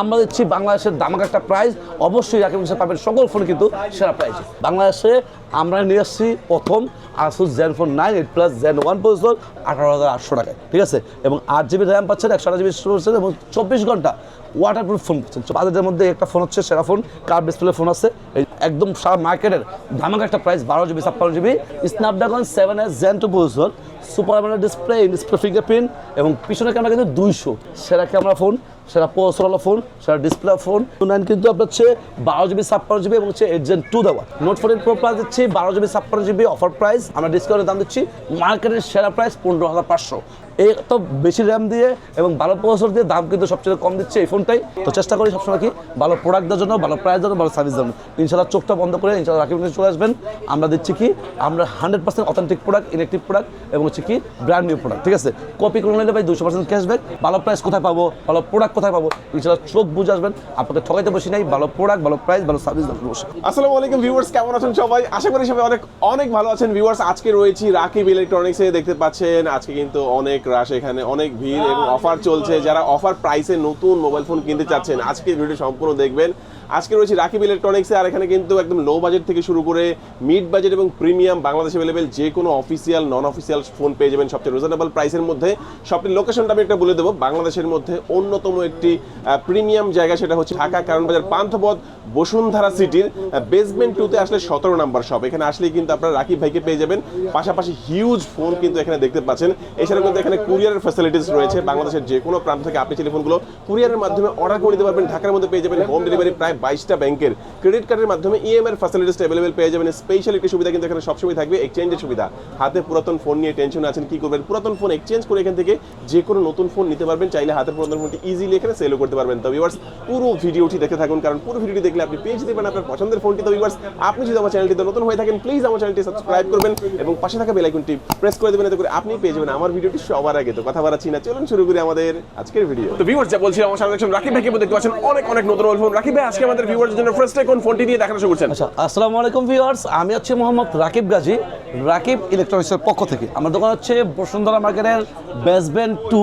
আমরা দিচ্ছি বাংলাদেশের দামাক একটা প্রাইজ অবশ্যই রাকিব হোসেন পাবেন সকল ফোন কিন্তু সেরা প্রাইজ বাংলাদেশে আমরা নিয়ে আসছি প্রথম Asus Zenfone nine eight plus gen one processor আঠারো হাজার আটশো টাকায়, ঠিক আছে? এবং আট জিবি র্যাম পাচ্ছেন, একশো আট জিবি পাচ্ছেন এবং চব্বিশ ঘণ্টা ওয়াটারপ্রুফ ফোন পাচ্ছেন। বাজেটের মধ্যে একটা ফোন হচ্ছে সেরা ফোন কার ডিসপ্লে ফোন আছে। এই একদম সারা মার্কেটের দামাক একটা প্রাইস বারো জিবি ছাপ্পান্ন GB Snapdragon seven S gen two processor super AMOLED display display fingerprint এবং পিছনের ক্যামেরা কিন্তু দুইশো। সেরা ক্যামেরা ফোন সেরা প্রসেসরওয়ালা ফোন সেরা ডিসপ্লে ফোন টু নাইন কিন্তু আপনার হচ্ছে বারো জিবি ছাপ্পান্ন জিবি এবং হচ্ছে এইট জেন টু দেওয়া। নোট ফোর প্রো প্রাইস দিচ্ছি, বারো জিবি ছাপ্পান্ন জিবি অফার প্রাইস আমরা ডিসকাউন্টের দাম দিচ্ছি মার্কেটের সেরা প্রাইস পনেরো হাজার পাঁচশো। এই তো বেশি র্যাম দিয়ে এবং ভালো প্রসেসর দিয়ে দাম কিন্তু সবচেয়ে কম দিচ্ছে এই ফোনটাই তো চেষ্টা করি সবসময় কি ভালো প্রোডাক্ট দেওয়ার জন্য, ভালো প্রাইস জন্য, ভালো সার্ভিস জন্য। ইনশাল্লাহ চোখটা বন্ধ করে ইনশাল্লাহ রাকিব চলে আসবেন। আমরা দিচ্ছি কি, আমরা hundred percent authentic product electric product এবং হচ্ছে কি ব্র্যান্ড নিউ প্রোডাক্ট ঠিক আছে? কপি করে নিলে ভাই দুশো পার্সেন্ট ক্যাশব্যাক ভালো প্রাইস কোথায় পাবো, ভালো প্রোডাক্ট কোথায় পাবো ইনশাল্লাহ চোখ বুঝে আসবেন। আপনাকে ঠকাইতে বসি নাই, ভালো প্রোডাক্ট ভালো প্রাইস ভালো সার্ভিস দেওয়ার বসে আসসালামু আলাইকুম ভিউয়ার্স কেমন আছেন সবাই? আশা করি সবাই অনেক অনেক ভালো আছেন। ভিউয়ার্স আজকে রয়েছি রাকিব ইলেকট্রনিক্সে দেখতে পাচ্ছেন, আজকে কিন্তু অনেক রাশ এখানে অনেক ভিড় এবং অফার চলছে। যারা অফার প্রাইসে নতুন মোবাইল ফোন কিনতে চাচ্ছেন আজকে ভিডিও সম্পূর্ণ দেখবেন। আজকে রয়েছে রাকিব ইলেকট্রনিক্সে আর এখানে কিন্তু একদম লো বাজেট থেকে শুরু করে মিড বাজেট এবং প্রিমিয়াম বাংলাদেশ অ্যাভেলেবেল যে কোনো অফিসিয়াল নন অফিসিয়াল ফোন পেয়ে যাবেন সবচেয়ে রিজনেবল প্রাইসের মধ্যে। শপটির লোকেশনটা আমি একটা বলে দেবো। বাংলাদেশের মধ্যে অন্যতম একটি প্রিমিয়াম জায়গা সেটা হচ্ছে ঢাকা, কারণ বাজার পান্থপথ, বসুন্ধরা সিটির বেসমেন্ট টুতে আসলে সতেরো নাম্বার শপ এখানে আসলেই কিন্তু আপনারা রাকিব ভাইকে পেয়ে যাবেন। পাশাপাশি হিউজ ফোন কিন্তু এখানে দেখতে পাচ্ছেন। এছাড়াও কিন্তু এখানে কুরিয়ারের ফ্যাসিলিটিস রয়েছে। বাংলাদেশের যে কোনো প্রান্ত থেকে আপনি টেলিফোনগুলো কুরিয়ারের মাধ্যমে অর্ডার করে দিতে পারবেন। ঢাকার মধ্যে পেয়ে যাবেন হোম ডেলিভারি প্রায় বাইশটা ব্যাংকের ক্রেডিট কার্ডের মাধ্যমে ইএমআই ফ্যাসিলিটিস অ্যাভেলেবেল পেয়ে যাবেন। স্পেশাল একটি সুবিধা কিন্তু এখানে সবসময় থাকবে এক্সচেঞ্জের সুবিধা। হাতে পুরাতন ফোন নিয়ে টেনশন আছেন, কি করবেন? পুরাতন ফোন এক্সচেঞ্জ করে এখান থেকে যে কোনো নতুন ফোন নিতে পারবেন, চাইলে হাতের পুরাতন ফোনটি ইজিলি এখানে সেলও করতে পারবেন। তো ভিউয়ার্স পুরো ভিডিওটি দেখে থাকুন, কারণ পুরো ভিডিওটি দেখলে আপনি পেয়ে যেতে পারেন আপনার পছন্দের ফোনটি তো ভিউয়ার্স আপনি যদি আমার চ্যানেলটিতে নতুন হয়ে থাকেন প্লিজ আমার চ্যানেলটি সাবস্ক্রাইব করবেন এবং পাশে থাকা বেল আইকনটি প্রেস করে দেবেন, এতে করে আপনি পেয়ে যাবেন আমার ভিডিওটি সবার আগে। তো কথা বাড়াচ্ছি না, চলুন শুরু করি আমাদের আজকের ভিডিও তো ভিউয়ার্স যা বলছিলাম, আমার সামনে রাকিব ভাইকে দেখতে পাচ্ছেন অনেক অনেক নতুন ফোন রাকিব ভাই, আজকে আমাদের ভিউয়ার্সের জন্য ফার্স্ট কোন ফোনটি দিয়ে দেখানো শুরু করছেন। আচ্ছা আসসালামু আলাইকুম ভিউয়ার্স আমি হচ্ছে মোহাম্মদ রাকিব গাজী, রাকিব ইলেকট্রনিক্সের পক্ষ থেকে। আমার দোকান হচ্ছে বসুন্ধরা মার্কেটের বেসবেন্ড টু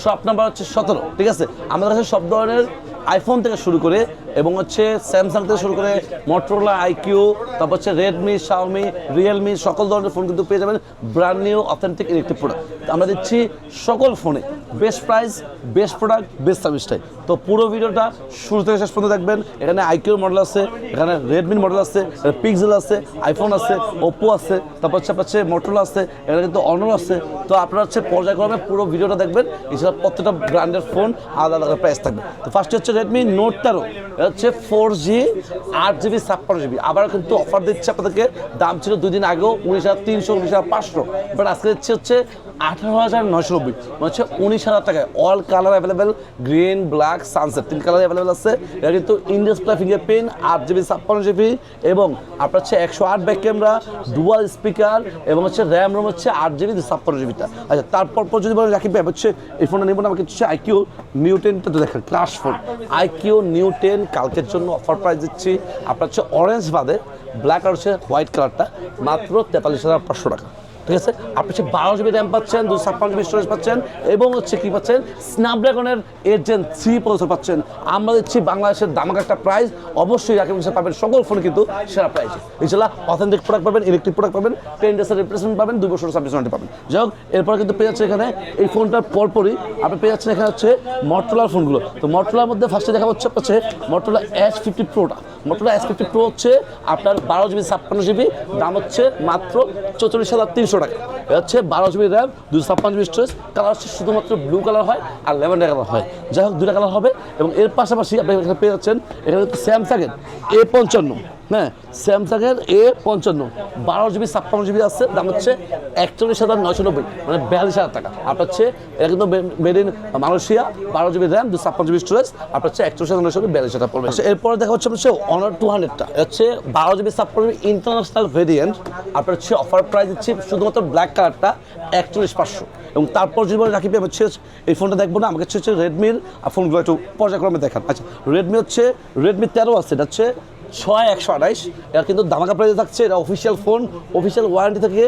শপ নাম্বার হচ্ছে সতেরো, ঠিক আছে? আমাদের কাছে সব ধরনের আইফোন থেকে শুরু করে এবং হচ্ছে স্যামসাং থেকে শুরু করে মোটরোলা আইকিউ তারপর হচ্ছে রেডমি শাওমি রিয়েলমি সকল ধরনের ফোন কিন্তু পেয়ে যাবেন brand new authentic electric product আমরা দিচ্ছি সকল ফোনে best price best product best সার্ভিসটাই তো পুরো ভিডিওটা শুরু থেকে শেষ পর্যন্ত দেখবেন। এখানে আইকিউর মডেল আছে, এখানে রেডমির মডেল আছে পিক্সেল আছে আইফোন আছে ওপো আছে, তারপর হচ্ছে হচ্ছে মোটরোলা আছে, এখানে কিন্তু অনর আছে। তো আপনারা হচ্ছে পর্যায়ক্রমে পুরো ভিডিওটা দেখবেন। এছাড়া প্রত্যেকটা ব্র্যান্ডের ফোন আলাদা আলাদা প্রাইস থাকবে। তো ফার্স্টে হচ্ছে রেডমি নোট তেরো। হচ্ছে ফোর জি আট জিবি ছাপ্পান্ন জিবি আবার কিন্তু অফার দিচ্ছে আপনাদেরকে, দাম ছিল দুদিন আগেও উনিশ হাজার তিনশো, উনিশ হাজার পাঁচশো। বাট আজকে দিচ্ছে হচ্ছে আঠারো হাজার নয়শো নব্বই। মানে হচ্ছে উনিশ হাজার টাকায়। All colour available green black sunset তিন কালার অ্যাভেলেবেল আছে। এটা কিন্তু ইন ডিসপ্লে ফিঙ্গারপ্রিন্ট আট জিবি ছাপ্পান্ন জিবি এবং আপনার হচ্ছে একশো আট ব্যাক ক্যামেরা ডুয়াল স্পিকার এবং হচ্ছে র্যাম রোম হচ্ছে আট জিবি ছাপ্পান্ন জিবিটা আচ্ছা তারপর পর যদি বলেন রাখি ব্যাপ হচ্ছে এই ফোনটা নেব না, আমাকে হচ্ছে আইকিউ নিউ টেনটা তো দেখেন class phone iQOO new ten কালকের জন্য অফার প্রাইস দিচ্ছি। আপনার হচ্ছে অরেঞ্জ বাদে ব্ল্যাক আর হচ্ছে হোয়াইট কালারটা মাত্র তেতাল্লিশ হাজার পাঁচশো টাকা। ঠিক আছে? আপনি হচ্ছে বারো জিবি র্যাম পাচ্ছেন, দুশো ছাপ্পান্ন জিবি স্টোরেজ পাচ্ছেন এবং হচ্ছে কি পাচ্ছেন? স্ন্যাপড্রাগনের এইট জেন থ্রি প্রসেসর পাচ্ছেন। আমরা দিচ্ছি বাংলাদেশের দামাক একটা প্রাইস অবশ্যই রাকিব হোসেন পাবেন সকল ফোন কিন্তু সেরা প্রাইস ইনশাল্লাহ অথেন্টিক প্রোডাক্ট পাবেন ইলেকট্রিক প্রোডাক্ট পাবেন টেন ডেসের রিপ্লেসমেন্ট পাবেন, দুই বছর সার্ভিস ওয়ারেন্টি পাবেন। যাই হোক, এরপর কিন্তু পেয়ে যাচ্ছে এখানে এই ফোনটার পরপরই আপনি পেয়ে যাচ্ছেন এখানে হচ্ছে মটরলার ফোনগুলো তো মটরলার মধ্যে ফার্স্টে দেখা হচ্ছে হচ্ছে মটরলা এস ফিফটি প্রোটা মটরলা এস ফিফটি প্রো হচ্ছে আপনার বারো জিবি ছাপ্পান্ন জিবি দাম হচ্ছে মাত্র চৌচল্লিশ হাজার তিনশো টাকা। এটা হচ্ছে বারো জিবি র্যাম, দুশো ছাপ্পান্ন জিবি স্টোরেজ। কালার হচ্ছে শুধুমাত্র ব্লু কালার হয় আর ল্যাভেন্ডার কালার হয়। যাই হোক দুটা কালার হবে এবং এর পাশাপাশি আপনি এখানে পেয়ে যাচ্ছেন, এখানে স্যামসাংয়ের এ পঞ্চান্ন। হ্যাঁ স্যামসাংয়ের এ পঞ্চান্ন, বারো জিবি, ছাপ্পান্ন জিবি আছে, দাম হচ্ছে একচল্লিশ হাজার নয়শো নব্বই মানে বিয়াল্লিশ হাজার টাকা। আপনার হচ্ছে এটা কিন্তু মেড ইন মালয়েশিয়া, বারো জিবি র্যাম দুশো ছাপ্পান্ন জিবি স্টোরেজ আপনার হচ্ছে একচল্লিশ হাজার নয়শো বিয়াল্লিশ হাজার পড়বে এরপরে দেখা হচ্ছে হচ্ছে অনার টু হান্ড্রেডটা হচ্ছে বারো জিবি, ছাপ্পান্ন জিবি ইন্টারন্যাশনাল ভেরিয়েন্ট আপনার হচ্ছে অফার প্রাইস দিচ্ছি শুধুমাত্র ব্ল্যাক কালারটা একচল্লিশ পাঁচশো। এবং তারপর যদি রাখি হচ্ছে এই ফোনটা দেখব না, আমাকে হচ্ছে রেডমির ফোনগুলো একটু পর্যায়ক্রমে দেখান। আচ্ছা রেডমি হচ্ছে রেডমি তেরো আছে, এটা হচ্ছে ছয় একশো আঠাইশ। এটা কিন্তু দামাকা প্রাইসে থাকছে, এটা অফিসিয়াল ফোন অফিসিয়াল ওয়ারেন্টি থেকে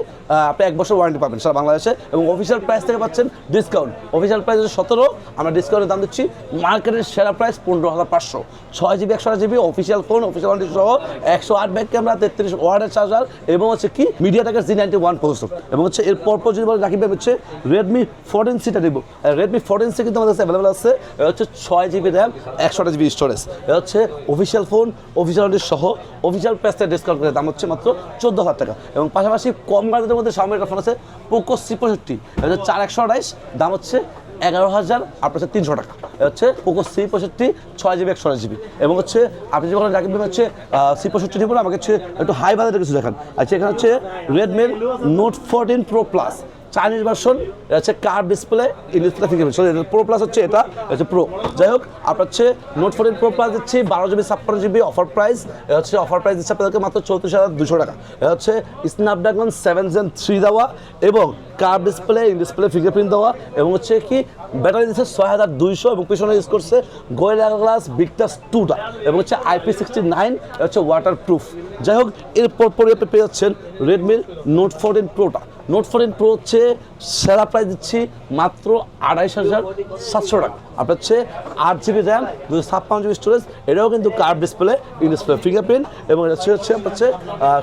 আপনি এক বছর ওয়ারেন্টি পাবেন সারা বাংলাদেশে। এবং অফিসিয়াল প্রাইস থেকে পাচ্ছেন ডিসকাউন্ট অফিসিয়াল প্রাইস হচ্ছে সতেরো, আমরা ডিসকাউন্টের দাম দিচ্ছি মার্কেটের সেরা প্রাইস পনেরো হাজার পাঁচশো। ছয় জিবি একশো আট GB official phone official warranty সহ একশো আট ব্যাক ক্যামেরা তেত্রিশ ওয়ার্ডের চার্জার এবং হচ্ছে কি মিডিয়া টেকের জি নাইনটি ওয়ান প্রসেসর এবং হচ্ছে এর পরপর যদি বলে রাখি হচ্ছে রেডমি ফোরটিন সিটা নিব রেডমি ফোরটিন সি কিন্তু আমাদের কাছে অ্যাভেলেবল আছে। হচ্ছে ছয় জিবি র্যাম একশো আট জিবি স্টোরেজ হচ্ছে অফিসিয়াল ফোন অফিসিয়াল সহ অফিসিয়াল প্রাইসটা ডিসকাউন্ট করে দাম হচ্ছে মাত্র চোদ্দ হাজার টাকা। এবং পাশাপাশি কম বাজেটের মধ্যে সামনে একটা ফোন আছে পোকো সি পঁয়ষট্টি হচ্ছে চার একশো আঠাইশ দাম হচ্ছে এগারো হাজার আপনার হচ্ছে তিনশো টাকা। হচ্ছে পোকো সি পঁয়ষট্টি ছয় জিবি একশো জিবি এবং হচ্ছে আপনি যখন রাখবেন হচ্ছে সি পঁয়ষট্টি নিবেন আমাকে হচ্ছে একটু হাই বাজেটের কিছু দেখান। আচ্ছা এখানে হচ্ছে রেডমির note fourteen pro plus Chinese version এটা হচ্ছে curve display in display finger sorry pro plus হচ্ছে এটা হচ্ছে প্রো যাই হোক আপনার হচ্ছে নোট ফোরটিন প্রো প্লাস দিচ্ছি, বারো জিবি ছাপ্পান্ন জিবি অফার প্রাইস হচ্ছে অফার প্রাইস দিচ্ছে আপনাদেরকে মাত্র চৌত্রিশ হাজার দুশো টাকা। এটা হচ্ছে স্ন্যাপড্রাগন সেভেন জেন থ্রি দেওয়া এবং curve display in display fingerprint দেওয়া এবং হচ্ছে কি ব্যাটারি দিচ্ছে ছয় হাজার দুইশো এবং পিছনে ইউজ করছে গোয়েলা গ্লাস বিগটাস টুটা এবং হচ্ছে আইপি সিক্সটি নাইন হচ্ছে ওয়াটার প্রুফ যাই হোক, এরপর পরে আপনি পেয়ে যাচ্ছেন রেডমির নোট ফোরটিন প্রোটা নোট ফোরটিন প্রো হচ্ছে সেরা প্রাইস দিচ্ছি। মাত্র আড়াইশ হাজার সাতশো টাকা। আপনার হচ্ছে আট জিবি র্যাম, দুশো ছাপ্পান্ন জিবি স্টোরেজ এটাও কিন্তু curve display in display fingerprint এবং এটা হচ্ছে আপনার হচ্ছে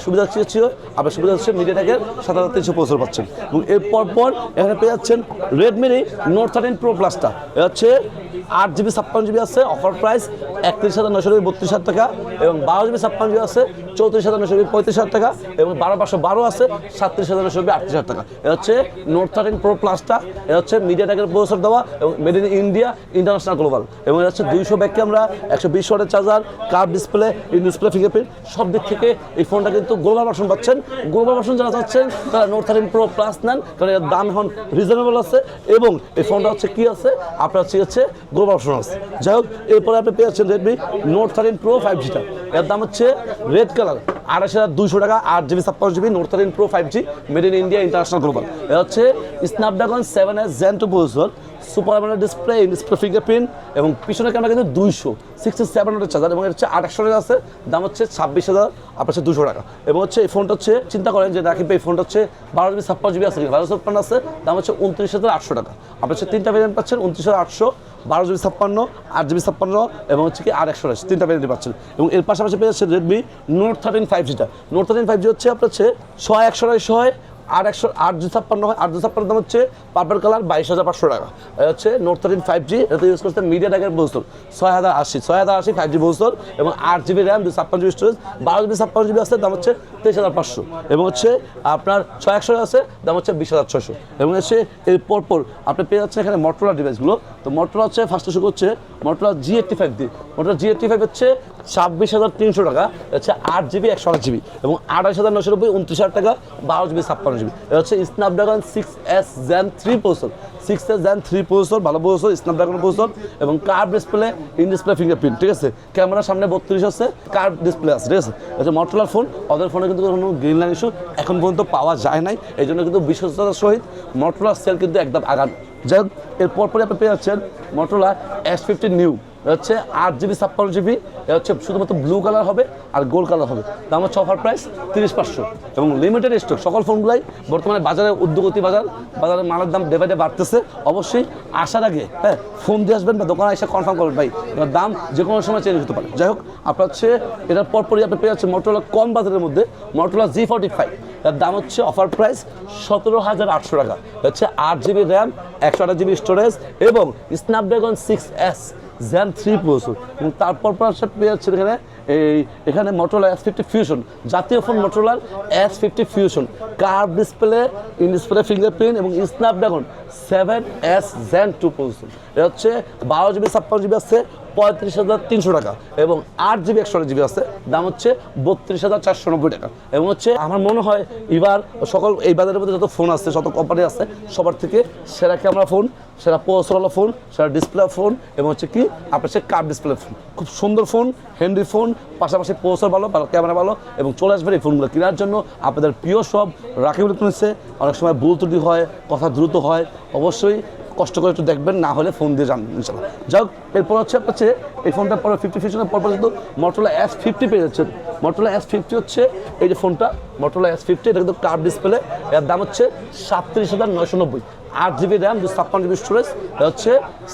সুবিধা হচ্ছে আপনার সুবিধা হচ্ছে মিডিয়াটেকের সাত হাজার তিনশো পঁচিশ পাচ্ছেন। এবং এরপর পর এখানে পেয়ে যাচ্ছেন রেডমির নোট থার্টিন প্রো প্লাসটা এটা হচ্ছে আট জিবি, ছাপ্পান্ন জিবি আছে অফার প্রাইস একত্রিশ হাজার নশো বত্রিশ হাজার টাকা, এবং বারো জিবি, ছাপ্পান্ন জিবি আছে, চৌত্রিশ হাজার নশো পঁয়ত্রিশ হাজার টাকা, এবং বারো পাঁচশো বারো আছে, সাতত্রিশ হাজার নশো আটত্রিশ হাজার টাকা। এটা হচ্ছে নোট থার্টিন প্রো প্লাসটা এটা হচ্ছে মিডিয়া টেকের প্রসেসর দেওয়া এবং made in India international global এবং এটা হচ্ছে দুইশো ব্যাক ক্যামেরা একশো বিশ ওয়াটের charger curve display display fingerprint সব দিক থেকে এই ফোনটা কিন্তু গ্লোবাল ভার্সন পাচ্ছেন। গ্লোবাল ভার্সন যারা চাচ্ছেন, তারা নোট থার্টিন প্রো প্লাস নেন, কারণ এর দাম এখন রিজনেবল আছে এবং এই ফোনটা হচ্ছে কি আছে? আপনার হচ্ছে হচ্ছে গ্লোবাল ভার্সন আছে। যাই হোক, এরপরে আপনি পেয়ে যাচ্ছেন Redmi note thirteen pro five জিটা এর দাম হচ্ছে রেড কালার আড়াইশ হাজার দুইশো টাকা, আট জিবি, ছাপ্পান্ন GB note thirteen pro five G made in India international global এটা হচ্ছে Snapdragon seven S gen two processor super AMOLED display display fingerprint এবং পিছনের ক্যামেরা কিন্তু দুইশো সিক্সটি সেভেন হান্ড্রেড চার্জার এবং হচ্ছে আঠাশশো টাকা আছে, দাম হচ্ছে ছাব্বিশ হাজার, আপনার হচ্ছে দুশো টাকা। এবং হচ্ছে এই ফোনটা হচ্ছে, চিন্তা করেন যে রাখিব এই ফোনটা হচ্ছে বারো জিবি, ছাপ্পান্ন জিবি আছে বারো ছাপ্পান্ন আছে, দাম হচ্ছে উনত্রিশ হাজার আটশো টাকা। আপনার হচ্ছে তিনটা ভেরিয়েন্ট পাচ্ছেন, উনত্রিশ হাজার আটশো বারো জিবি ছাপ্পান্ন, আট জিবি ছাপ্পান্ন এবং হচ্ছে কি আর একশো আশি তিনটা ভেরিয়েন্ট পাচ্ছেন। এবং এর পাশাপাশি পেয়ে যাচ্ছে রেডমি নোট থার্টিন ফাইভ জিটা নোট থার্টিন ফাইভ জি হচ্ছে আপনার হচ্ছে ছয়, একশো আড়াইশো হয় আর একশো আট দুই ছাপ্পান্ন হয় আট দুই ছাপ্পান্ন দাম হচ্ছে পার্পল কালার বাইশ হাজার পাঁচশো টাকা। এটা হচ্ছে নোট থার্টিন ফাইভ জি এতে ইউজ করতে মিডিয়া টাকার বস্তর, ছয় হাজার আশি, ছয় হাজার আশি ফাইভ জি বস্তর এবং আট জিবি র্যাম দুই ছাপ্পান্ন জিবি স্টোরেজ বারো জিবি ছাপ্পান্ন জিবি আছে, দাম হচ্ছে তেইশ হাজার পাঁচশো। এবং হচ্ছে আপনার ছয় একশো আছে, দাম হচ্ছে বিশ হাজার ছশো এবং হচ্ছে এর পরপর আপনি পেয়ে যাচ্ছেন এখানে মটোলা ডিভাইসগুলো তো মটোলা হচ্ছে ফার্স্ট শুরু হচ্ছে মটোলা জি এইটটি ফাইভ দিয়ে মটোলা জি এইটটি ফাইভ হচ্ছে ছাব্বিশ হাজার তিনশো টাকা হচ্ছে আট জিবি, একশো আট জিবি এবং আঠাশ হাজার নশো নব্বই, উনত্রিশ হাজার টাকা, বারো জিবি, ছাপ্পান্ন জিবি। হচ্ছে Snapdragon six S gen three processor six S gen three processor ভালো প্রসেসর স্ন্যাপড্রাগন প্রসেসর এবং curve display in display fingerprint ঠিক আছে? ক্যামেরার সামনে বত্রিশ আছে কার ডিসপ্লে আছে, ঠিক আছে? হচ্ছে মটোলার ফোন ওদের ফোনে কিন্তু কোনো গ্রিন লাইন ইস্যু এখন পর্যন্ত পাওয়া যায় নাই, এই জন্য কিন্তু বিশ্বস্ততার সহিত মটোলার সেল কিন্তু একদম আগাম যাই হোক এরপর পরে আপনি পেয়ে যাচ্ছেন মটোলা এস ফিফটি নিউ হচ্ছে আট জিবি, ছাপ্পান্ন জিবি। এটা হচ্ছে শুধুমাত্র ব্লু কালার হবে আর গোল্ড কালার হবে। দাম হচ্ছে অফার প্রাইস তিরিশ পাঁচশো। এবং লিমিটেড স্টক সকল ফোনগুলাই বর্তমানে বাজারে উদ্যোগতি বাজার, বাজারে মালের দাম ডে বাই ডে বাড়তেছে। অবশ্যই আসার আগে হ্যাঁ ফোন দিয়ে আসবেন বা দোকানে এসে কনফার্ম করবেন, ভাই দাম যে কোনো সময় চেঞ্জ হতে পারে। যাই হোক, আপনার হচ্ছে, এটার পরপরই আপনি পেয়ে যাচ্ছেন মোটরলা কম বাজারের মধ্যে মোটরলা জি ফর্টি ফাইভ এর দাম হচ্ছে অফার প্রাইস সতেরো হাজার আটশো টাকা। হচ্ছে আট জিবি র্যাম, একশো আঠাশ জিবি স্টোরেজ এবং Snapdragon six S gen three processor এবং তারপর পর পেয়েছে এখানে, এই, এখানে মোটরলা এস ফিফটি ফিউশন জাতীয় phone মোটরলার S fifty fusion curve display in display fingerprint এবং Snapdragon seven S gen two processor এটা হচ্ছে বারো জিবি ছাপ্পান্ন জিবি আছে পঁয়ত্রিশ হাজার তিনশো টাকা এবং আট জিবি, একশো জিবি আছে। দাম হচ্ছে বত্রিশ হাজার চারশো নব্বই টাকা। এবং হচ্ছে আমার মনে হয় এবার সকল এই বাজারের মধ্যে যত ফোন আছে, যত কোম্পানি আছে, সবার থেকে সেরা ক্যামেরা ফোন সেরা পোস্টওয়ালা ফোন সেরা ডিসপ্লে ফোন এবং হচ্ছে কি, আপনার সে কার্ভ ডিসপ্লে ফোন খুব সুন্দর ফোন হ্যান্ডি ফোন পাশাপাশি পোস্টার ভালো ভালো ক্যামেরা ভালো এবং চলে আসবেন এই ফোনগুলো কেনার জন্য আপনাদের প্রিয় সব রাকিব ইলেকট্রনিক্সে অনেক সময় ভুল ত্রুটি হয়, কথা দ্রুত হয়, অবশ্যই কষ্ট করে একটু দেখবেন, না হলে ফোন দিয়ে জানবেন ইনশাল্লাহ যাই এরপর হচ্ছে আপনার এই ফোনটা পরে ফিফটি ফিউশনের পর পর্যন্ত মটোলা এস ফিফটি পেয়ে যাচ্ছেন। মটোলা এস ফিফটি হচ্ছে, এই যে ফোনটা মটোলা এস ফিফটি এটা কিন্তু কার্ভ ডিসপ্লে এর দাম হচ্ছে সাতত্রিশ হাজার নয়শো নব্বই। আট জিবি র্যাম দুশো ছাপ্পান্ন জিবি স্টোরেজ হচ্ছে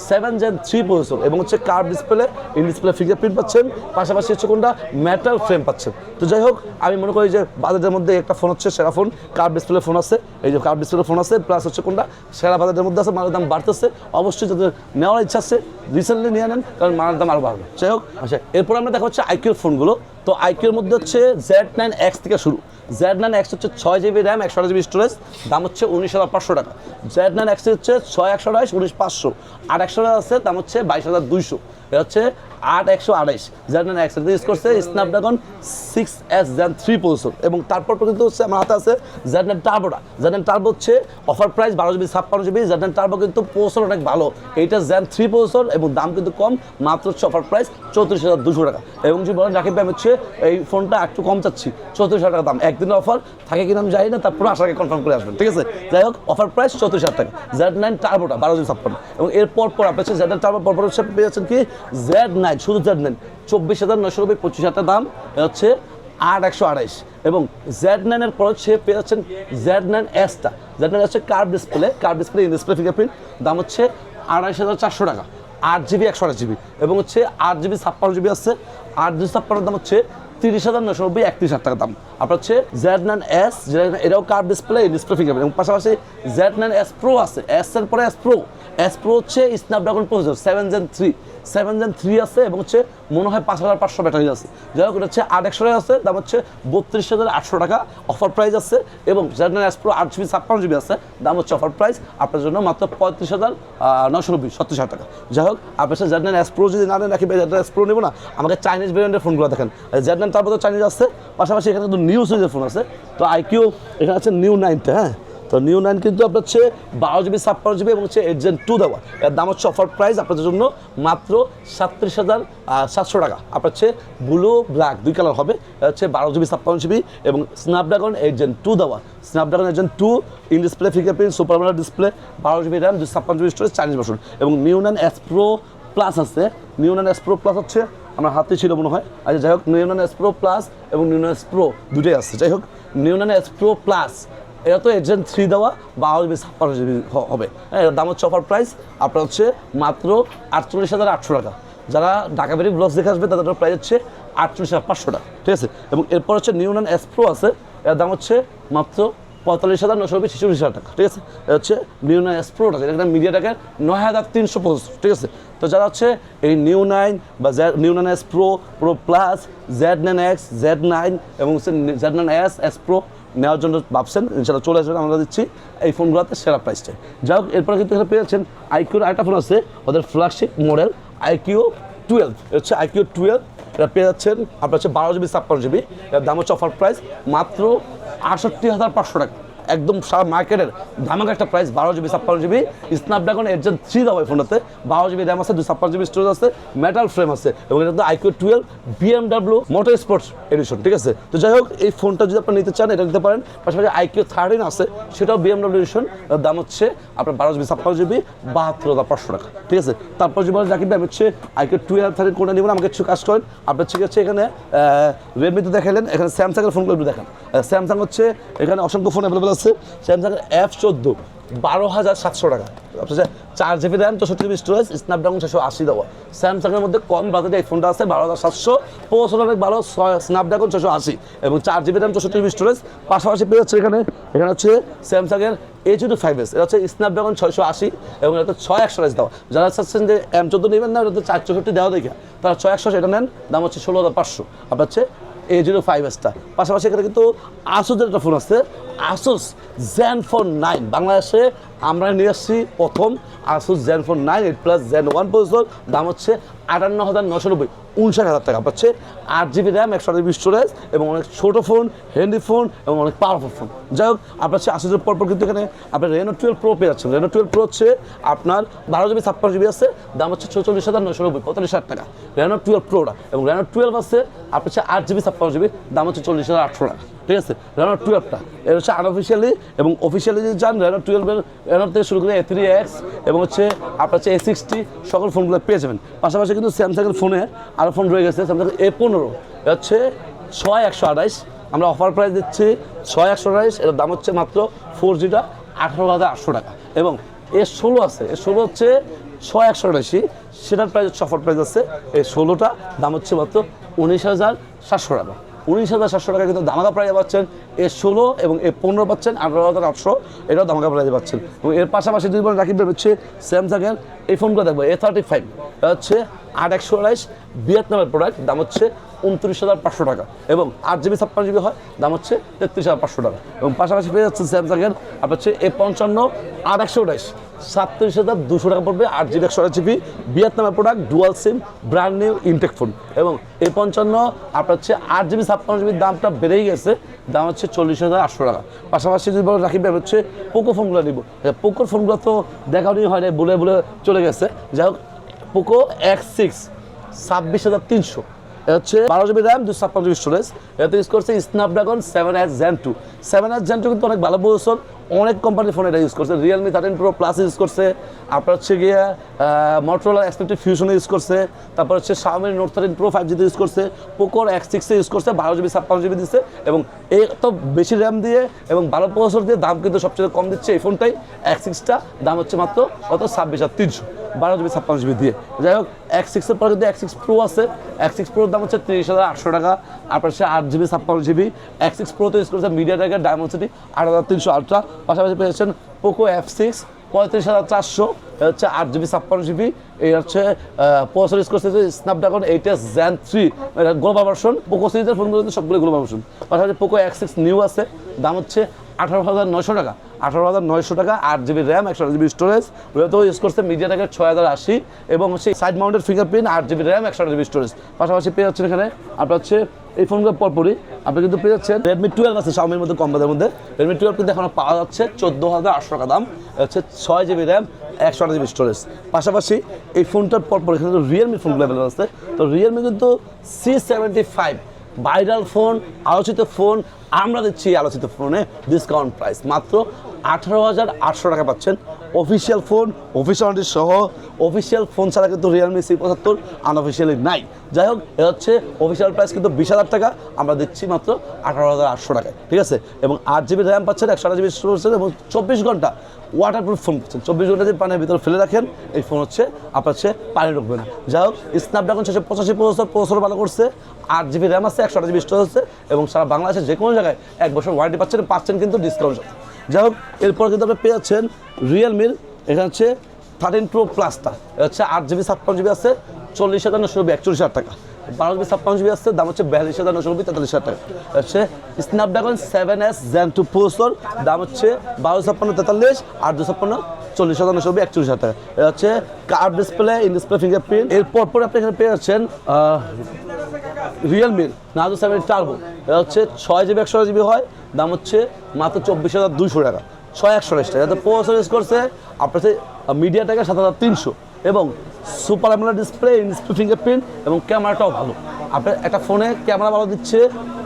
সেভেন জেন থ্রি প্রসেসর এবং হচ্ছে curve display in display fingerprint পাচ্ছেন। পাশাপাশি হচ্ছে কোনটা? মেটাল ফ্রেম পাচ্ছেন। তো যাই হোক, আমি মনে করি যে বাজারের মধ্যে একটা ফোন হচ্ছে, সেরা ফোন কার্ভ ডিসপ্লে ফোন আছে। এই যে কার্ভ ডিসপ্লে ফোন আছে প্লাস হচ্ছে কোনটা? সেরা বাজারের মধ্যে আছে, মালের দাম বাড়তেছে। অবশ্যই যাদের নেওয়ার ইচ্ছা আছে রিসেন্টলি নিয়ে নেন, কারণ মালের দাম আরও বাড়বে। যাই হোক আচ্ছা এরপর আমরা দেখা হচ্ছে আইকিউর ফোনগুলো তো আইকিউর মধ্যে হচ্ছে জেড নাইন এক্স থেকে শুরু। জেড নাইন এক্স হচ্ছে ছয় জিবি র্যাম একশো জিবি স্টোরেজ দাম হচ্ছে উনিশ হাজার পাঁচশো টাকা। জেড নাইন এক্স হচ্ছে ছয় একশো আঠাশ, উনিশ পাঁচশো। আর একশো আছে, দাম হচ্ছে বাইশ হাজার দুইশো। এটা হচ্ছে আট একশো আড়াইশ। জেড নাইন এক্স ইউজ করছে Snapdragon six S gen three processor এবং তারপর কিন্তু হচ্ছে আমার হাতে আছে নাইন টার্বোটা নাইন টার্বো হচ্ছে অফার প্রাইস বারো জিবি ছাপ্পান্ন জিবি নাইন টার্বো কিন্তু প্রসেসর অনেক ভালো। এইটা জেন থ্রি প্রসেসর এবং দাম কিন্তু কম, মাত্র হচ্ছে অফার প্রাইস চৌত্রিশ হাজার দুশো টাকা। এবং যদি বলেন রাকিব ভাই হচ্ছে এই ফোনটা একটু কম চাচ্ছি, চৌত্রিশ হাজার টাকা দাম। একদিনের অফার থাকে কিনা আমি জানি না, তারপরে আসার কনফার্ম করে আসবেন, ঠিক আছে? যাই হোক অফার প্রাইস চৌত্রিশ হাজার টাকা। জেড নাইন টার্বোটা বারো জিবি ছাপ্পান্ন। এবং এরপর পর আপনি জেড নাইন টার্বো পর পর হচ্ছে পেয়ে যাচ্ছেন কি? জেড নাইন শুধু জেড নাইন চব্বিশ হাজার নশো নব্বই, পঁচিশ হাজার দাম হচ্ছে আট একশো আড়াইশ। এবং জেড নাইনের পর সে পেয়ে যাচ্ছেন জেড নাইন এসটা জেড নাইন হচ্ছে curve display curve display in display fingerprint দাম হচ্ছে আড়াইশ হাজার চারশো টাকা। আট জিবি একশো আট জিবি এবং হচ্ছে আট জিবি ছাপ্পান্ন জিবি আছে। আট জিবি ছাপ্পান্নের দাম হচ্ছে তিরিশ হাজার নশো নব্বই, একত্রিশ হাজার টাকা দাম। আপনার হচ্ছে জেড নাইন এস এটাও কার ডিসপ্লে ডিসপ্লে ফিঙ্গারপ্রিন্ট এবং পাশাপাশি জেড নাইন এস প্রো আছে এস এর পরে এস প্রো এস প্রো হচ্ছে Snapdragon processor seven gen three seven gen three আছে, এবং হচ্ছে মনে হয় পাঁচ হাজার পাঁচশো ব্যাটারি আছে। যাই হোক, এটা হচ্ছে আট একশো আছে, দাম হচ্ছে বত্রিশ হাজার আটশো টাকা। অফার প্রাইস আছে এবং নাইন এস প্রো আট জিবি, ছাপ্পান্ন জিবি আছে, দাম হচ্ছে অফার প্রাইস আপনার জন্য মাত্র পঁয়ত্রিশ হাজার নশো নব্বই, ছত্রিশ হাজার টাকা। যাই হোক আপনার সাথে নাইন এস প্রো যদি না নেন জেড নাইন এস প্রো নেব না। আমাকে চাইনিজ ব্র্যান্ডের ফোনগুলো দেখেন। নাইন তারপর তো চাইনিজ আছে, পাশাপাশি এখানে কিন্তু নিউ সিরিজের ফোন আছে। তো আইকিউ এখানে আছে নিউ নাইনটা হ্যাঁ? তো নিউ নাইন কিন্তু আপনার হচ্ছে বারো জিবি, ছাপ্পান্ন জিবি এবং হচ্ছে এইট জেন টু দেওয়া। এর দাম হচ্ছে অফার প্রাইস আপনাদের জন্য মাত্র সাতত্রিশ হাজার সাতশো টাকা। আপনার হচ্ছে ব্লু ব্ল্যাক দুই কালার হবে। হচ্ছে বারো জিবি, ছাপ্পান্ন জিবি এবং স্ন্যাপড্রাগন এইট জেন টু দেওয়া। Snapdragon eight gen two in display super AMOLED display বারো জিবি র্যাম দুশো ছাপ্পান্ন জিবি স্টোরেজ চাইনিজ ভার্সন এবং new nine S pro plus আছে। New nine S pro plus হচ্ছে আমার হাতে ছিল মনে হয়। আচ্ছা যাই হোক, new nine S pro plus এবং নিউ নাইন এস প্রো দুটোই আছে। যাই হোক, new nine S pro plus এটা তো এজেন্ট থ্রি দেওয়া বারো জিবি জিবি হবে। হ্যাঁ এটার দাম হচ্ছে অফার প্রাইস আপনার হচ্ছে মাত্র আটচল্লিশ হাজার আটশো টাকা। যারা ঢাকা বেরি ব্লগস দেখে আসবে, তাদের প্রাইস হচ্ছে আটচল্লিশ হাজার পাঁচশো টাকা। ঠিক আছে? এবং এরপর হচ্ছে নিউনান এস প্রো আছে, এর দাম হচ্ছে মাত্র পঁয়তাল্লিশ হাজার নশো নব্বই ছেচল্লিশ হাজার টাকা। ঠিক আছে? এটা হচ্ছে নিউ নিউনান এস প্রোটা যেটা মিডিয়াটাকে নয় হাজার তিনশো পঁচাত্তর। ঠিক আছে? তো যারা হচ্ছে এই নিউ নাইন বা Z new nine S pro pro plus Z nine X Z nine এবং হচ্ছে Z nine S S pro নেওয়ার জন্য ভাবছেন সেটা চলে আসবেন, আমরা দিচ্ছি এই ফোনগুলোতে সেরা প্রাইসটা যাই হোক, এরপরে কিন্তু এখানে পেয়েছেন আইকিউর আরেকটা ফোন আছে, ওদের ফ্ল্যাগশিপ মডেল আইকিউ টুয়েলভ হচ্ছে আইকিউ টুয়েলভ এটা পেয়ে যাচ্ছেন, আপনার হচ্ছে বারো জিবি ছাপ্পান্ন জিবি এর দাম হচ্ছে অফার প্রাইস মাত্র আটষট্টি হাজার পাঁচশো টাকা। একদম সারা মার্কেটের ধামাকা একটা প্রাইস বারো জিবি ছাপ্পান্ন জিবি স্ন্যাপড্রাগন এর জন্য থ্রি দেওয়া ফোনটাতে বারো জিবি র্যাম আছে, দুই ছাপ্পান্ন জিবি স্টোরেজ আছে মেটাল ফ্রেম আছে এবং এটা iQOO twelve BMW motor sports edition ঠিক আছে? তো যাই হোক, এই ফোনটা যদি আপনি নিতে চান, এটা নিতে পারেন। পাশাপাশি আইকিউ থার্টিন আছে, সেটাও বিএমডাব্লিউ এডিশন দাম হচ্ছে আপনার বারো জিবি ছাপ্পান্ন জিবি বাহাত্তর হাজার পাঁচশো টাকা, ঠিক আছে? তারপর যদি বলেন ভাই আমি হচ্ছে আইকিউ টুয়েলভ থার্টিন কোনটা নেবেন আমাকে কিছু কাজ করেন। আপনার ঠিক আছে এখানে রেডমিতে দেখালেন, এখানে স্যামসাংয়ের ফোনগুলো একটু দেখান। স্যামসাং হচ্ছে, এখানে অসংখ্য ফোন অ্যাভেলেবল আছে। স্যামসাং এফ চোদ্দ, বারো হাজার সাতশো টাকা। চার জিবি র্যাম, চৌষট্টি জিবি স্টোরেজ স্ন্যাপড্রাগন ছশো আশি দেওয়া। স্যামসাংয়ের মধ্যে কম বাজেটে এই ফোনটা আছে, বারো হাজার সাতশো পৌঁছানো অনেক ভালো স্ন্যাপড্রাগন ছশো আশি, এবং চার জিবি র্যাম, চৌষট্টি জিবি স্টোরেজ পাশাপাশি পেয়ে যাচ্ছে এখানে এখানে হচ্ছে স্যামসাংয়ের এইচ টু ফাইভ এস এটা হচ্ছে স্ন্যাপড্রাগন ছয়শো আশি, এবং এটা ছয় একশো রাইজ দেওয়া। যারা চাচ্ছেন যে এম চোদ্দ নেবেন না, এটা চার চৌষট্টি দেওয়া দেখে, তারা ছয় একশো এটা নেন, দাম হচ্ছে ষোলো হাজার পাঁচশো। আপনার হচ্ছে এ জিরো ফাইভ এসটা পাশাপাশি এখানে কিন্তু আসুসের একটা ফোন আছে আসুস জেন ফোর নাইন বাংলাদেশে আমরা নিয়ে আসছি প্রথম Asus Zen four nine eight plus Zen one পর্যন্ত দাম হচ্ছে আটান্ন হাজার নশো নব্বই, উনষাট হাজার টাকা পাচ্ছে। আট জিবি র্যাম একশো জিবি স্টোরেজ এবং অনেক ছোটো ফোন হ্যান্ডি ফোন এবং অনেক পাওয়ারফুল ফোন যাই হোক, আপনার হচ্ছে আসুসের পরপর কিন্তু এখানে আপনার রেনো টুয়েলভ প্রো পেয়ে যাচ্ছেন। রেনো টুয়েলভ প্রো হচ্ছে আপনার বারো জিবি ছাপ্পান্ন জিবি আছে। দাম হচ্ছে ছচল্লিশ হাজার নশো নব্বই, পঁয়তাল্লিশ হাজার টাকা। রেনো টুয়েলভ প্রোটা এবং রেনো টুয়েলভ আছে, আপনার হচ্ছে আট জিবি ছাপ্পান্ন জিবি দাম হচ্ছে চল্লিশ হাজার আটশো টাকা। ঠিক আছে? রেনো টুয়েলভটা এটা হচ্ছে আনঅফিসিয়ালি এবং অফিসিয়ালি যদি যান রেনো টুয়েলভের রেনো থেকে শুরু করে এ থ্রি এক্স এবং হচ্ছে আপনার হচ্ছে এ সিক্সটি সকল ফোনগুলো পেয়ে যাবেন। পাশাপাশি কিন্তু স্যামসাংয়ের ফোনে আরও ফোন রয়ে গেছে স্যামসাং এ পনেরো। এটা হচ্ছে ছয় একশো আঠাইশ আমরা অফার প্রাইস দিচ্ছি ছয় একশো আঠাইশ এটার দাম হচ্ছে মাত্র ফোর জিটা আঠারো হাজার আটশো টাকা। এবং এ ষোলো আছে। এ ষোলো হচ্ছে ছয় একশো আঠাশি। সেটার প্রাইস হচ্ছে অফার প্রাইস আছে। এই ষোলোটা দাম হচ্ছে মাত্র উনিশ হাজার সাতশো টাকা। উনিশ হাজার সাতশো টাকা কিন্তু দামাকা প্রাইজে পাচ্ছেন এ ষোলো এবং এ পনেরো পাচ্ছেন, আঠারো হাজার আটশো, এটাও দামাকা প্রাইজে পাচ্ছেন। এবং এর পাশাপাশি দুই বার রাখি হচ্ছে স্যামসাংয়ের এই ফোনগুলো দেখব, এ থার্টি ফাইভ এটা হচ্ছে আট একশো আড়াইশ, ভিয়েতনামের প্রোডাক্ট দাম হচ্ছে উনত্রিশ হাজার পাঁচশো টাকা এবং আট জিবি, ছাপ্পান্ন জিবি হয়, দাম হচ্ছে তেত্রিশ হাজার পাঁচশো টাকা। এবং পাশাপাশি পেয়ে যাচ্ছে স্যামসাংয়ের, আপনার হচ্ছে এ পঞ্চান্ন, আট একশো আড়াইশ সাতত্রিশ হাজার দুশো টাকা পড়বে আট জিবি একশো জিবি, ভিয়েতনামের product dual SIM brand new intact phone এবং এই পঞ্চান্ন, আপনার হচ্ছে আট জিবি, ছাপ্পান্ন জিবির দামটা বেড়েই গেছে। দাম হচ্ছে চল্লিশ হাজার আটশো টাকা। পাশাপাশি যদি বলো রাখি ভাই, হচ্ছে পোকো ফোনগুলো নিব। পোকোর ফোনগুলো তো দেখানোই হয় না বলে বলে চলে গেছে। যাই হোক, পোকো এক্স সিক্স ছাব্বিশ হাজার তিনশো। হচ্ছে বারো জিবি র্যাম দুশো ছাপ্পান্ন জিবি স্টোরেজ এতে ইউজ করছে Snapdragon seven S gen two seven S gen two কিন্তু অনেক ভালো প্রসেসর অনেক কোম্পানির ফোন এটা ইউজ করছে। Realme thirteen pro plus use করছে। আপনার হচ্ছে গিয়ে মোটরোলা এক্সপেক্টিভ ফিউশন ইউজ করছে। তারপর হচ্ছে Xiaomi note thirteen pro five জিতে ইউজ করছে। পোকোর এক্স সিক্সে ইউজ করছে। বারো জিবি ছাপ্পান্ন জিবি দিচ্ছে। এবং এই বেশি র্যাম দিয়ে এবং ভালো প্রসেসর দিয়ে দাম কিন্তু সবচেয়ে কম দিচ্ছে এই ফোনটাই এক্স সিক্সটা দাম হচ্ছে মাত্র কত? ছাব্বিশ হাজার তিনশো। বারো জিবি, ছাপ্পান্ন জিবি দিয়ে। যাই হোক এক্স সিক্সের পরে যদি এক্স সিক্স প্রো আছে এক্স সিক্স প্রোর দাম হচ্ছে তিরিশ হাজার আটশো টাকা আপনার সে আট জিবি, ছাপ্পান্ন জিবি। এক্স সিক্স প্রোতে ইউজ করেছে মিডিয়া টেকের ডায়মন্ড সিটি আট হাজার তিনশো আলট্রা পাশাপাশি পেয়েছেন পোকো এফ সিক্স পঁয়ত্রিশ হাজার চারশো। হচ্ছে আট জিবি, ছাপ্পান্ন জিবি। এই হচ্ছে প্রসেসর ইউজ করছে Snapdragon eight S gen three global version Poco সিরিজের ফোনগুলো সবগুলো গ্লোবাল ভার্সন পাশাপাশি পোকো এক্স সিক্স নিউ আছে, দাম হচ্ছে আঠারো হাজার নয়শো টাকা। আঠারো হাজার নয়শো টাকা, আট জিবি র্যাম, একশো জিবি স্টোরেজ ওটাতে ইউজ করছে মিডিয়া টেকের ছয় হাজার আশি এবং হচ্ছে সাইড মাউন্টেড ফিঙ্গারপ্রিন্ট আট জিবি র্যাম, একশো আট জিবি স্টোরেজ পাশাপাশি পেয়ে যাচ্ছেন এখানে আপনার হচ্ছে এই ফোনগুলো পরপরই। আপনি কিন্তু পেয়ে যাচ্ছেন রেডমি টুয়েলভ আছে শাওমির মধ্যে, কম মধ্যে। রেডমি টুয়েলভ কিন্তু এখন পাওয়া যাচ্ছে চোদ্দ হাজার আটশো টাকা দাম। হচ্ছে ছয় জিবি র্যাম, একশো আট জিবি স্টোরেজ পাশাপাশি এই ফোনটার পরপর এখানে রিয়েলমি ফোনগুলো অ্যাভেলেবল আছে। তো রিয়েলমি কিন্তু C seventy five viral phone আলোচিত ফোন আমরা দিচ্ছি আলোচিত ফোনে ডিসকাউন্ট প্রাইস মাত্র আঠারো হাজার আটশো টাকা পাচ্ছেন। অফিসিয়াল ফোন অফিসিয়াল সহ অফিসিয়াল ফোন ছাড়া কিন্তু রিয়েলমি সি পঁচাত্তর আনঅফিসিয়ালি নাই। যাই হোক এটা হচ্ছে অফিসিয়াল প্রাইস কিন্তু বিশ হাজার টাকা। আমরা দিচ্ছি মাত্র আঠারো হাজার আটশো টাকায়, ঠিক আছে? এবং আট জিবি র্যাম পাচ্ছেন, একশো আট জিবি স্টোরেজ এবং চব্বিশ ঘণ্টা ওয়াটারপ্রুফ ফোন পাচ্ছেন। চব্বিশ ঘণ্টা যদি পানির ভিতরে ফেলে রাখেন, এই ফোন হচ্ছে আপনার হচ্ছে পানি ঢুকবে না যাই হোক স্ন্যাপড্রাগন ছশো পঁচাশি প্রসেসর প্রসেসর ভালো করছে। আট জিবি র্যাম আছে, একশো আট জিবি স্টোরেজ আছে এবং সারা বাংলাদেশের যে কোনো জায়গায় এক বছর ওয়ারেন্টি পাচ্ছেন পাচ্ছেন কিন্তু ডিসকাউন্ট যাই হোক, এরপর কিন্তু আপনি পেয়ে যাচ্ছেন রিয়েলমির এখানে হচ্ছে থার্টিন প্রো প্লাসটা এটা হচ্ছে আট জিবি ছাপ্পান্ন জিবি আছে, চল্লিশ হাজার নশো নব্বই, একচল্লিশ হাজার টাকা। বারো জিবি ছাপ্পান্ন জিবি আছে, দাম হচ্ছে বিয়াল্লিশ হাজার নশো নব্বই, তেতাল্লিশ হাজার টাকা। হচ্ছে Snapdragon seven S gen two processor দাম হচ্ছে বারো ছাপ্পান্ন, তেতাল্লিশ, আট দু ছাপ্পান্ন, চল্লিশ হাজার নশো নব্বই, একচল্লিশ হাজার টাকা। এটা হচ্ছে curve display in display fingerprint এরপর পর আপনি এখানে পেয়ে যাচ্ছেন রিয়েলমির নাজো সেভেন টার্বো এটা হচ্ছে ছয় জিবি একশো জিবি হয় দাম হচ্ছে মাত্র চব্বিশ হাজার দুশো টাকা। ছয় একশো টাকা। যাতে প্রসেসর ইউজ করছে, আপনার হচ্ছে মিডিয়া টাকা সাত হাজার তিনশো। এবং super AMOLED display display fingerprint এবং ক্যামেরাটাও ভালো। আপনার একটা ফোনে ক্যামেরা ভালো দিচ্ছে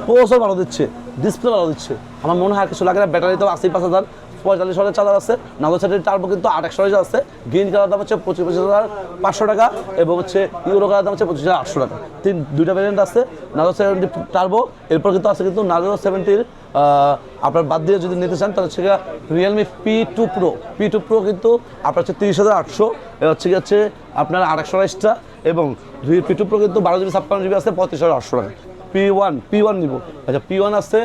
প্রসেসর ভালো দিচ্ছে ডিসপ্লে ভালো দিচ্ছে। আমার মনে হয় কিছু লাগে না ব্যাটারি তো আশি পাঁচ হাজার। পঁয়তাল্লিশ হাজার চার্জার আছে নাগর সেটের টার্বো কিন্তু আট একশো হাজার আছে। গ্রিন কালার দাম হচ্ছে পঁচিশ পঁচিশ হাজার পাঁচশো টাকা এবং হচ্ছে ইউরো কালার দাম হচ্ছে পঁচিশ হাজার আটশো টাকা। তিন, দুইটা ভ্যারিয়েন্ট আছে নাগর সেভেন্টি টার্বো এরপর কিন্তু আছে কিন্তু নাগর সেভেন্টির আপনার বাদ দিয়ে যদি নিতে চান, তাহলে হচ্ছে Realme P two pro P two pro কিন্তু আপনার হচ্ছে তিরিশ হাজার আটশো। হচ্ছে হচ্ছে আপনার আরেকশো আড়াইশটা এবং পি টু প্রো কিন্তু বারো জিবি, ছাপ্পান্ন জিবি আছে, পঁয়ত্রিশ হাজার আটশো টাকা। পি ওয়ান পি ওয়ান নিব। আচ্ছা পি ওয়ান আছে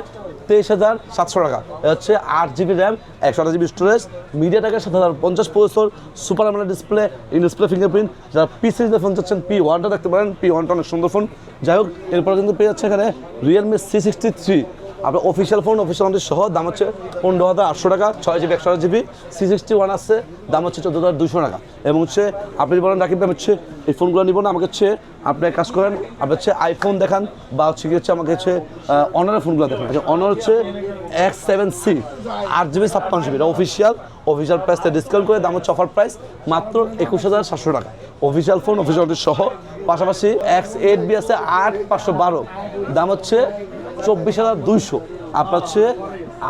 তেইশ হাজার সাতশো টাকা। হচ্ছে আট জিবি র্যাম, একশো আট জিবি স্টোরেজ মিডিয়া টাকা সাত হাজার পঞ্চাশ processor, super AMOLED display, in display fingerprint. যারা পি সিরিজের ফোন চাচ্ছেন পি ওয়ানটা দেখতে পারেন। পি ওয়ানটা অনেক সুন্দর ফোন। যাই হোক, এরপর কিন্তু পেয়ে যাচ্ছে এখানে রিয়েলমি সি সিক্সটি থ্রি আপনার অফিসিয়াল ফোন অফিসিয়াল ফোনটি সহ দাম হচ্ছে পনেরো হাজার আটশো টাকা, ছয় জিবি একশো আট জিবি সি সিক্সটি ওয়ান আছে, দাম হচ্ছে চোদ্দ হাজার দুশো টাকা। এবং হচ্ছে, আপনি বলেন ভাই হচ্ছে এই ফোনগুলো নিব না, আমাকে হচ্ছে, আপনি কাজ করেন, আপনি হচ্ছে আইফোন দেখান, বা হচ্ছে কি হচ্ছে আমাকে হচ্ছে অনারের ফোনগুলো দেখান। আচ্ছা Honor X x seven C আট জিবি ছাপ্পান্ন জিবি এটা অফিসিয়াল অফিসিয়াল প্রাইসটা ডিসকাউন্ট করে দাম হচ্ছে অফার প্রাইস মাত্র একুশ হাজার সাতশো টাকা। অফিসিয়াল ফোন অফিসিয়াল সহ, পাশাপাশি এক্স এইট বি আছে, আট পাঁচশো বারো। দাম হচ্ছে চব্বিশ হাজার দুইশো। আপনার হচ্ছে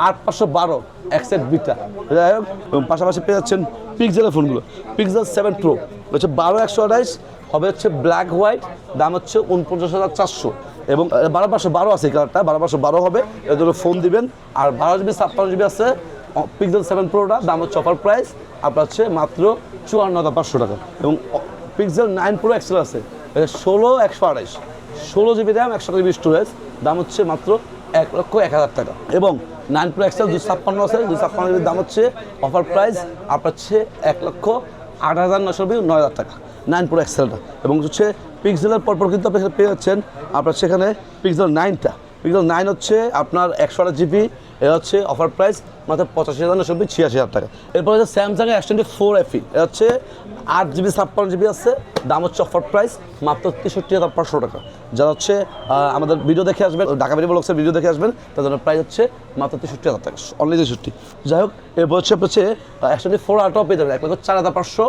আট পাঁচশো বারো একসেট বিটা যাই হোক পাশাপাশি পেয়ে যাচ্ছেন পিক্সেলের ফোনগুলো পিক্সেল সেভেন প্রো হচ্ছে বারো একশো আঠাইশ, হবে হচ্ছে ব্ল্যাক হোয়াইট দাম হচ্ছে উনপঞ্চাশ হাজার চারশো। এবং বারো পাঁচশো বারো আছে কালারটা বারো পাঁচশো বারো হবে, এর জন্য ফোন দিবেন। আর বারো জিবি ছাপ্পান্ন জিবি আছে পিক্সেল সেভেন প্রোটা দাম হচ্ছে অফার প্রাইস আপনার হচ্ছে মাত্র চুয়ান্ন হাজার পাঁচশো টাকা। এবং পিক্সেল নাইন প্রো এক্সেল আছে ষোলো একশো আড়াইশ ষোলো জিবি র্যাম একশো জিবি স্টোরেজ দাম হচ্ছে মাত্র এক লক্ষ এক হাজার টাকা। এবং নাইন প্রো এক্সেল দুশো ছাপ্পান্ন আছে। দুশো ছাপ্পান্ন দাম হচ্ছে অফার প্রাইস আপনার হচ্ছে এক লক্ষ আট হাজার নশো নয় হাজার টাকা, নাইন প্রো এক্সেলটা। এবং হচ্ছে পিক্সেলের পরপর কিন্তু আপনি পেয়ে যাচ্ছেন। আপনার সেখানে পিক্সেল নাইনটা। পিক্সেল নাইন হচ্ছে আপনার একশো আট জিবি এটা হচ্ছে অফার প্রাইস মাত্র পঁচাশি হাজার নশো ছিয়াশি হাজার টাকা। এরপর হচ্ছে Samsung S twenty four FE এটা হচ্ছে আট জিবি, ছাপ্পান্ন জিবি আছে। দাম হচ্ছে অফার প্রাইস মাত্র তেষট্টি হাজার পাঁচশো টাকা। যারা হচ্ছে আমাদের ভিডিও দেখে আসবেন, ঢাকা ভিডিও ব্লগসের ভিডিও দেখে আসবেন। তাদের প্রাইস হচ্ছে মাত্র তেষট্টি হাজার টাকা। অনলি তেষট্টি। যাই হোক, এরপর হচ্ছে হচ্ছে টোয়েন্টি ফোর আলট্রাও পেয়ে যাবেন। এক লক্ষ চার হাজার পাঁচশো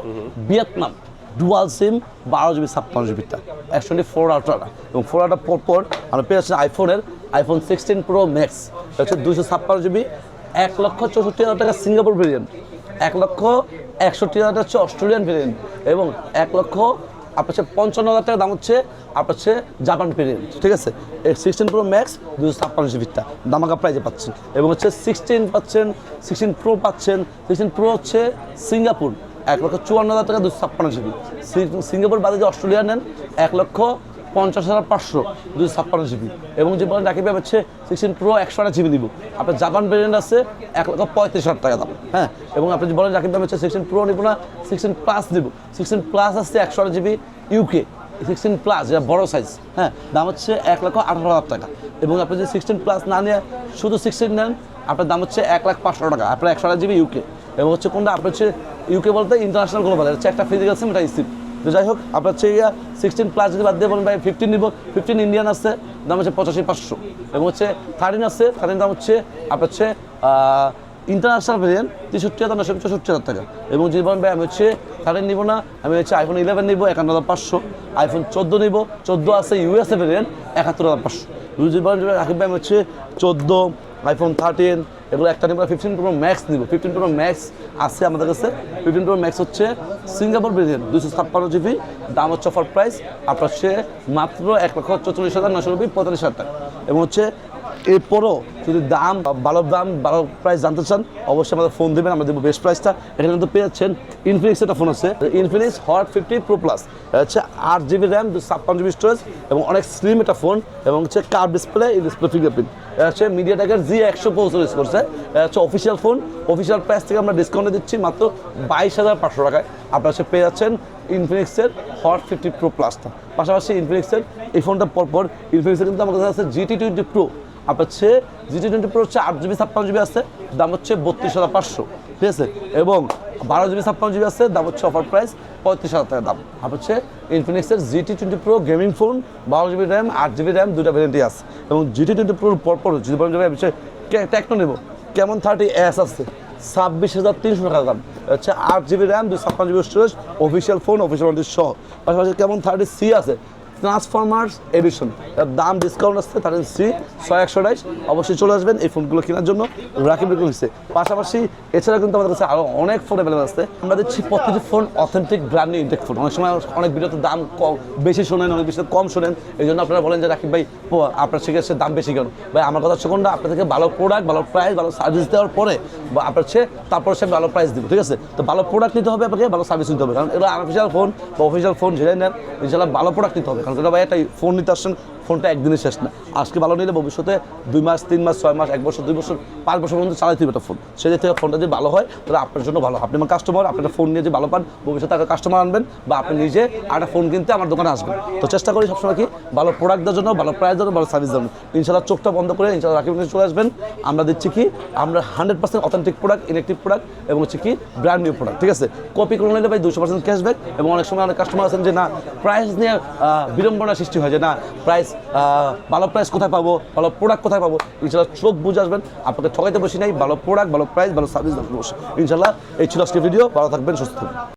ভিয়েতনাম ডুয়াল সিম বারো জিবি, ছাপ্পান্ন জিবিটা। একশো টোয়েন্টি ফোর আলট্রাটা এবং ফোর আলট্রা পর পর আমরা পেয়ে যাচ্ছি আইফোনের আইফোন সিক্সটিন প্রো ম্যাক্স হচ্ছে দুশো ছাপ্পান্ন জিবি এক লক্ষ চৌষট্টি হাজার টাকা সিঙ্গাপুর ভেরিয়েন্ট এক লক্ষ একষট্টি হাজার টাকা হচ্ছে অস্ট্রেলিয়ান ভেরিয়েন্ট এবং এক লক্ষ, আপনার হচ্ছে পঞ্চান্ন হাজার টাকা দাম হচ্ছে, আপনার হচ্ছে জাপান ভেরিয়েন্ট ঠিক আছে? এই সিক্সটিন প্রো ম্যাক্স দুশো ছাপ্পান্ন জিবিটা দামাকা প্রাইজে পাচ্ছেন। এবং হচ্ছে সিক্সটিন পাচ্ছেন সিক্সটিন প্রো পাচ্ছেন সিক্সটিন প্রো হচ্ছে সিঙ্গাপুর এক লক্ষ চুয়ান্ন হাজার টাকা দুশো ছাপ্পান্ন জিবি সিঙ্গাপুর বাদে যে অস্ট্রেলিয়া নেন, এক লক্ষ পঞ্চাশ হাজার পাঁচশো দুশো ছাপ্পান্ন জিবি। এবং যে বলেন ভাই হচ্ছে সিক্সটিন প্রো একশো আট জিবি দিব। আপনার জাপান ভেরিয়েন্ট আছে, এক লক্ষ পঁয়ত্রিশ হাজার টাকা দাম হ্যাঁ? এবং আপনি যে বলেন ভাই হচ্ছে সিক্সটিন প্রো নিব না সিক্সটিন প্লাস নিব সিক্সটিন প্লাস আসছে একশো আট জিবি ইউকে সিক্সটিন প্লাস যেটা বড় সাইজ হ্যাঁ? দাম হচ্ছে এক লক্ষ আঠারো হাজার টাকা। এবং আপনি যদি সিক্সটিন প্লাস না নিয়ে শুধু সিক্সটিন নেন, আপনার দাম হচ্ছে এক লাখ পাঁচশো টাকা, আপনার একশো আট জিবি ইউকে এবং হচ্ছে কোনটা? আপনার হচ্ছে ইউকে বলতে ইন্টারন্যাশনাল গ্লোবাল হচ্ছে একটা ফিজিক্যাল সিম এটা তো যাই হোক, আপনার ইয়া সিক্সটিন প্লাস বাদ দিয়ে বলেন ভাই ফিফটিন নিব ফিফটিন ইন্ডিয়ান আছে, দাম হচ্ছে পঁচাশি পাঁচশো। এবং হচ্ছে থার্টিন আছে থার্টিন দাম হচ্ছে, আপনার হচ্ছে ইন্টারন্যাশনাল ভেরিয়েন্ট তেষট্টি হাজার নশো চৌষট্টি হাজার টাকা। এবং যদি বলেন ভাই, আমি হচ্ছে থার্টিন নিব না, আমি হচ্ছে আইফোন ইলেভেন নিব, একান্ন হাজার পাঁচশো। আইফোন চোদ্দ নিব, চোদ্দ আছে ইউএসএ ভেরিয়েন্ট একাত্তর হাজার পাঁচশো। যদি বলেন রাকিব ভাই, আমি হচ্ছে চোদ্দ আইফোন থার্টিন এগুলো একটা নিব ফিফটিন প্রো ম্যাক্স নিব। ফিফটিন প্রো ম্যাক্স আছে আমাদের কাছে। ফিফটিন প্রো ম্যাক্স হচ্ছে সিঙ্গাপুর ভেরিয়েন্ট দুশো ছাপ্পান্ন জিবি দাম হচ্ছে অফার প্রাইস। আপনার সে মাত্র এক লক্ষ চল্লিশ হাজার নশো নব্বই পঁয়তাল্লিশ হাজার টাকা। এবং হচ্ছে এরপরও যদি দাম, ভালো দাম, ভালো প্রাইস জানতে চান, অবশ্যই আমাদের ফোন দেবেন, আমরা দেবো বেস্ট প্রাইসটা এখানে কিন্তু পেয়ে যাচ্ছেন ইনফিনিক্স একটা ফোন আছে Infinix hot fifty pro plus হচ্ছে আট জিবি র্যাম ছাপ্পান্ন জিবি স্টোরেজ এবং অনেক স্লিম একটা ফোন এবং হচ্ছে কার ডিসপ্লে ডিসপ্লে ফিঙ্গারপ্রিন্ট হচ্ছে মিডিয়াটেকের জি একশো পঁচিশ ইউজ করছে। হচ্ছে অফিসিয়াল ফোন অফিসিয়াল প্রাইস থেকে আমরা ডিসকাউন্টে দিচ্ছি মাত্র বাইশ হাজার পাঁচশো টাকায়। আপনারা হচ্ছে পেয়ে যাচ্ছেন ইনফিনিক্সের হট ফিফটি প্রো প্লাসটা পাশাপাশি ইনফিনিক্সের এই ফোনটা পরপর ইনফিনিক্সের কিন্তু আমার কাছে আছে জিটি টোয়েন্টি প্রো আপনার হচ্ছে জিটি টোয়েন্টি প্রো হচ্ছে আট জিবি ছাপ্পান্ন জিবি আছে, দাম হচ্ছে বত্রিশ হাজার পাঁচশো। ঠিক আছে? এবং বারো জিবি ছাপ্পান্ন জিবি আছে, দাম হচ্ছে অফার প্রাইস পঁয়ত্রিশ হাজার টাকা দাম। আপনার হচ্ছে ইনফিনিক্সের GT twenty pro gaming phone বারো জিবি র্যাম আট জিবি র্যাম দুটা ভ্যারিয়েন্টই আছে। এবং জিটি টোয়েন্টি প্রোর পরপর যদি বলেন যে ভাই হচ্ছে টেকনো নেব। কেমন থার্টি এস আছে? ছাব্বিশ হাজার তিনশো টাকা দাম। হচ্ছে আট জিবি র্যাম দুই ছাপ্পান্ন GB storage official phone official সহ। পাশাপাশি কেমন থার্টি সি আছে? ট্রান্সফরমার্স এডিশন দাম ডিসকাউন্ট আসছে থার্টি সি ছয় একশো আঠাইশ অবশ্যই চলে আসবেন এই ফোনগুলো কেনার জন্য। রাকিব বিক্রি হচ্ছে পাশাপাশি এছাড়া কিন্তু আমাদের কাছে আরও অনেক ফোন অ্যাভেলেবল আছে। আমরা দিচ্ছি প্রতিটি phone authentic brand new intact phone অনেক সময় অনেক ভিডিওতে দাম কম, বেশি শোনেন, অনেক বেশি কম শোনেন। এই জন্য আপনারা বলেন যে, রাকিব ভাই আপনার সেক্ষেত্রে দাম বেশি কেন? ভাই, আমার কথা আপনার থেকে ভালো প্রোডাক্ট ভালো প্রাইস ভালো সার্ভিস দেওয়ার পরে বা আপনার সে, তারপর সে ভালো প্রাইস দিব, ঠিক আছে? তো ভালো প্রোডাক্ট নিতে হবে আপনাকে, ভালো সার্ভিস নিতে হবে। কারণ এগুলো আনঅফিসিয়াল ফোন বা অফিসিয়াল ফোন যেটাই নেন ইনশাল্লাহ ভালো প্রোডাক্ট নিতে হবে। কারণ এটা ভাই একটা ফোন নিতে আসছেন ফোনটা একদিনে শেষ না। আজকে ভালো নিলে ভবিষ্যতে দুই মাস, তিন মাস, ছয় মাস, এক বছর, দুই বছর, পাঁচ বছর পর্যন্ত চালাইতে হবে ফোন। সেই থেকে ফোনটা যদি ভালো হয়, তাহলে আপনার জন্য ভালো। আপনি আমার কাস্টমার আপনি একটা ফোন নিয়ে যদি ভালো পান, ভবিষ্যতে একটা কাস্টমার আনবেন বা আপনি নিজে একটা ফোন কিনতে আমার দোকানে আসবেন। তো চেষ্টা করি সবসময় কি ভালো প্রোডাক্ট দেওয়ার জন্য, ভালো প্রাইস দেওয়ার ভালো সার্ভিস দেওয়ার ইনশাল্লাহ চোখটা বন্ধ করে ইনশাল্লাহ রাকিব চলে আসবেন। আমরা দিচ্ছি কি, আমরা hundred percent authentic product electric product এবং হচ্ছে কি ব্র্যান্ড নিউ প্রোডাক্ট ঠিক আছে? কপি করে নিলে ভাই দুশো পার্সেন্ট ক্যাশব্যাক এবং অনেক সময় অনেক কাস্টমার আছেন যে না প্রাইস নিয়ে বিড়ম্বনা সৃষ্টি হয় যে না প্রাইস ভালো প্রাইস কোথায় পাবো? ভালো প্রোডাক্ট কোথায় পাবো? ইনশাল্লাহ চোখ বুঝে আসবেন, আপনাকে ঠকাইতে বসি নাই, ভালো প্রোডাক্ট ভালো প্রাইস ভালো সার্ভিস ইনশাল্লাহ এই ছিল আজকে ভিডিও ভালো থাকবেন, সুস্থ থাকবেন।